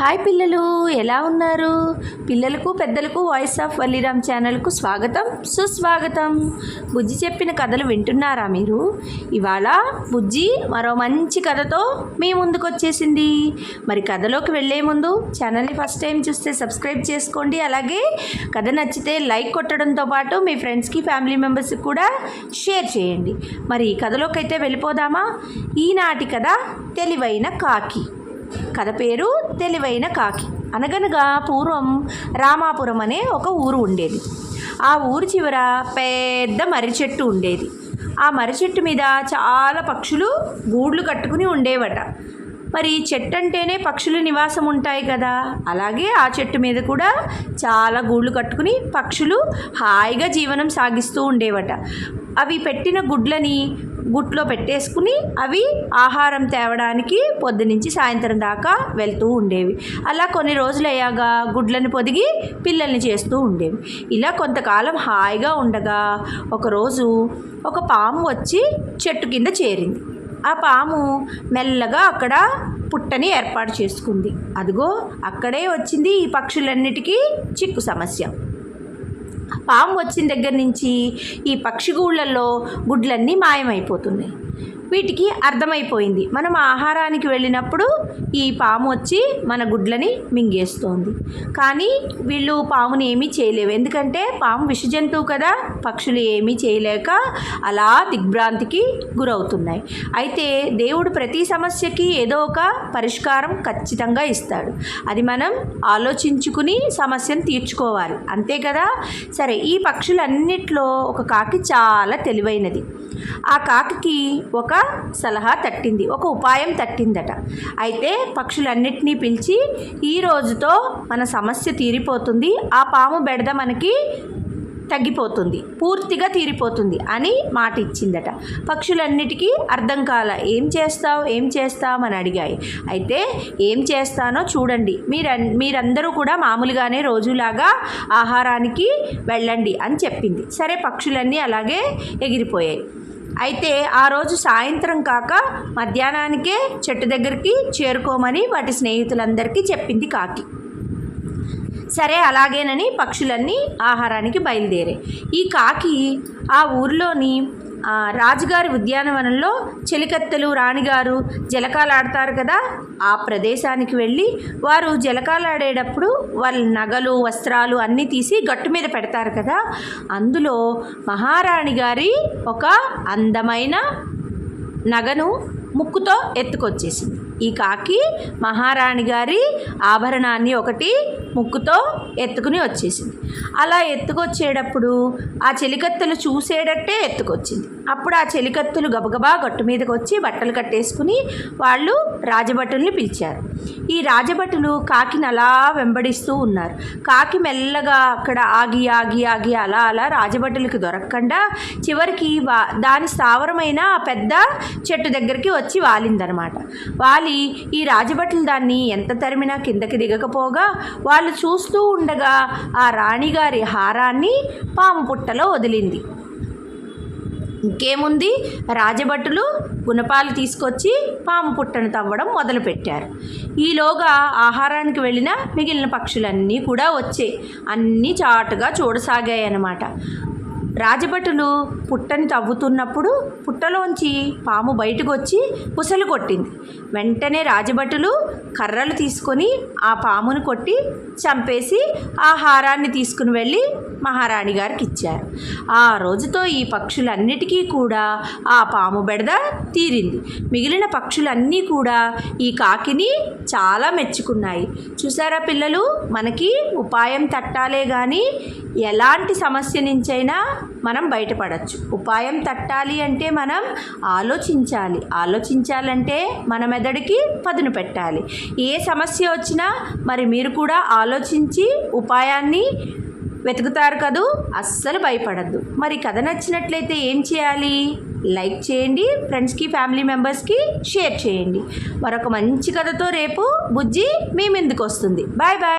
Hi పిల్లలు ఎలా ఉన్నారు? పిల్లలకు పెద్దలకు వాయిస్ ఆఫ్ వల్లిరామ్ ఛానల్కు స్వాగతం సుస్వాగతం. బుజ్జి చెప్పిన కథలు వింటున్నారా మీరు? ఇవాళ బుజ్జి మరో మంచి కథతో మీ ముందుకు వచ్చేసింది. మరి కథలోకి వెళ్ళే ముందు ఛానల్ని ఫస్ట్ టైం చూస్తే సబ్స్క్రైబ్ చేసుకోండి. అలాగే కథ నచ్చితే లైక్ కొట్టడంతో పాటు మీ ఫ్రెండ్స్కి ఫ్యామిలీ మెంబర్స్కి కూడా షేర్ చేయండి. మరి ఈ కథలోకి అయితే వెళ్ళిపోదామా? ఈనాటి కథ తెలివైన కాకి. కథ పేరు తెలివైన కాకి. అనగనగా పూర్వం రామాపురం అనే ఒక ఊరు ఉండేది. ఆ ఊరు చివర పెద్ద మర్రి చెట్టు ఉండేది. ఆ మర్రి చెట్టు మీద చాలా పక్షులు గూడ్లు కట్టుకుని ఉండేవట. మరి చెట్టు అంటేనే పక్షులు నివాసం ఉంటాయి కదా? అలాగే ఆ చెట్టు మీద కూడా చాలా గూళ్ళు కట్టుకుని పక్షులు హాయిగా జీవనం సాగిస్తూ ఉండేవట. అవి పెట్టిన గుడ్లని గుట్లో పెట్టేసుకుని అవి ఆహారం తేవడానికి పొద్దునుంచి సాయంత్రం దాకా వెళ్తూ ఉండేవి. అలా కొన్ని రోజులు అయ్యాక గుడ్లను పొదిగి పిల్లల్ని చేస్తూ ఉండేవి. ఇలా కొంతకాలం హాయిగా ఉండగా ఒకరోజు ఒక పాము వచ్చి చెట్టు కింద చేరింది. ఆ పాము మెల్లగా అక్కడ పుట్టని ఏర్పాటు చేసుకుంది. అదిగో అక్కడే వచ్చింది ఈ పక్షులన్నిటికీ చిక్కు సమస్య. పాము వచ్చిన దగ్గర నుంచి ఈ పక్షి గూళ్ళల్లో గుడ్లన్నీ మాయమైపోతున్నాయి. వీటికి అర్థమైపోయింది. మనం ఆహారానికి వెళ్ళినప్పుడు ఈ పాము వచ్చి మన గుడ్లని మింగేస్తోంది. కానీ వీళ్ళు పాముని ఏమీ చేయలేవు. ఎందుకంటే పాము విషజంతువు కదా. పక్షులు ఏమీ చేయలేక అలా దిగ్భ్రాంతికి గురవుతున్నాయి. అయితే దేవుడు ప్రతి సమస్యకి ఏదో ఒక పరిష్కారం ఖచ్చితంగా ఇస్తాడు. అది మనం ఆలోచించుకుని సమస్యను తీర్చుకోవాలి. అంతే కదా? సరే ఈ పక్షులన్నిట్లో ఒక కాకి చాలా తెలివైనది. ఆ కాకి ఒక సలహా తట్టింది. ఒక ఉపాయం తట్టిందట. అయితే పక్షులన్నిటినీ పిలిచి ఈ రోజుతో మన సమస్య తీరిపోతుంది. ఆ పాము బెడద మనకి తగ్గిపోతుంది. పూర్తిగా తీరిపోతుంది అని మాట ఇచ్చిందట పక్షులన్నిటికీ అర్థం కాల. ఏం చేస్తావు? ఏం చేస్తావు? అని అడిగాయి. అయితే ఏం చేస్తానో చూడండి. మీరు మీరందరూ కూడా మామూలుగానే రోజులాగా ఆహారానికి వెళ్ళండి అని చెప్పింది. సరే పక్షులన్నీ అలాగే ఎగిరిపోయాయి. అయితే ఆ రోజు సాయంత్రం కాక మధ్యాహ్నానికే చెట్టు దగ్గరికి చేరుకోమని వాటి స్నేహితులందరికీ చెప్పింది కాకి. సరే అలాగేనని పక్షులన్నీ ఆహారానికి బయలుదేరాయి. ఈ కాకి ఆ ఊరిలోని రాజుగారి ఉద్యానవనంలో చెలికత్తెలు రాణిగారు జలకాలాడతారు కదా. ఆ ప్రదేశానికి వెళ్ళి వారు జలకాలాడేటప్పుడు వాళ్ళ నగలు వస్త్రాలు అన్నీ తీసి గట్టు మీద పెడతారు కదా. అందులో మహారాణి గారి ఒక అందమైన నగను ముక్కుతో ఎత్తుకొచ్చేసింది. ఈ కాకి మహారాణి గారి ఆభరణాన్ని ఒకటి ముక్కుతో ఎత్తుకుని వచ్చేసింది. అలా ఎత్తుకొచ్చేటప్పుడు ఆ చెలికత్తెలు చూసేటట్టే ఎత్తుకొచ్చింది. అప్పుడు ఆ చెలికత్తులు గబగబా గట్టు మీదకి వచ్చి బట్టలు కట్టేసుకుని వాళ్ళు రాజభటుల్ని పిలిచారు. ఈ రాజభటులు కాకిని అలా వెంబడిస్తూ ఉన్నారు. కాకి మెల్లగా అక్కడ ఆగి ఆగి ఆగి అలా అలా రాజభటులకి దొరకకుండా చివరికి వా దాని స్థావరమైన ఆ పెద్ద చెట్టు దగ్గరికి వచ్చి వాలిందనమాట. వాలి ఈ రాజభటులు దాన్ని ఎంత తరిమినా కిందకి దిగకపోగా వాళ్ళు చూస్తూ ఉండగా ఆ రాణిగారి హారాన్ని పాము పుట్టలో వదిలింది. ఇంకేముంది? రాజభటులు గుణపాలు తీసుకొచ్చి పాము పుట్టను తవ్వడం మొదలుపెట్టారు. ఈలోగా ఆహారానికి వెళ్ళిన మిగిలిన పక్షులన్నీ కూడా వచ్చాయి. అన్నీ చాటుగా చూడసాగాయి అన్నమాట రాజభటులు పుట్టని తవ్వుతున్నప్పుడు పుట్టలోంచి పాము బయటకు వచ్చి పుసలు కొట్టింది. వెంటనే రాజభటులు కర్రలు తీసుకొని ఆ పామును కొట్టి చంపేసి ఆ హారాన్ని తీసుకుని వెళ్ళి మహారాణి గారికి ఇచ్చారు. ఆ రోజుతో ఈ పక్షులన్నిటికీ కూడా ఆ పాము బెడద తీరింది. మిగిలిన పక్షులన్నీ కూడా ఈ కాకిని చాలా మెచ్చుకున్నాయి. చూసారా పిల్లలు? మనకి ఉపాయం తట్టాలే కానీ ఎలాంటి సమస్య నుంచైనా మనం బయటపడచ్చు. ఉపాయం తట్టాలి అంటే మనం ఆలోచించాలి. ఆలోచించాలంటే మన మెదడుకి పదును పెట్టాలి. ఏ సమస్య వచ్చినా మరి మీరు కూడా ఆలోచించి ఉపాయాన్ని వెతుకుతారు కదూ? అస్సలు భయపడద్దు. మరి కథ నచ్చినట్లయితే ఏం చేయాలి? లైక్ చేయండి ఫ్రెండ్స్కి ఫ్యామిలీ మెంబర్స్కి షేర్ చేయండి. మరొక మంచి కథతో రేపు బుజ్జి మీ ముందుకు వస్తుంది బాయ్ బాయ్.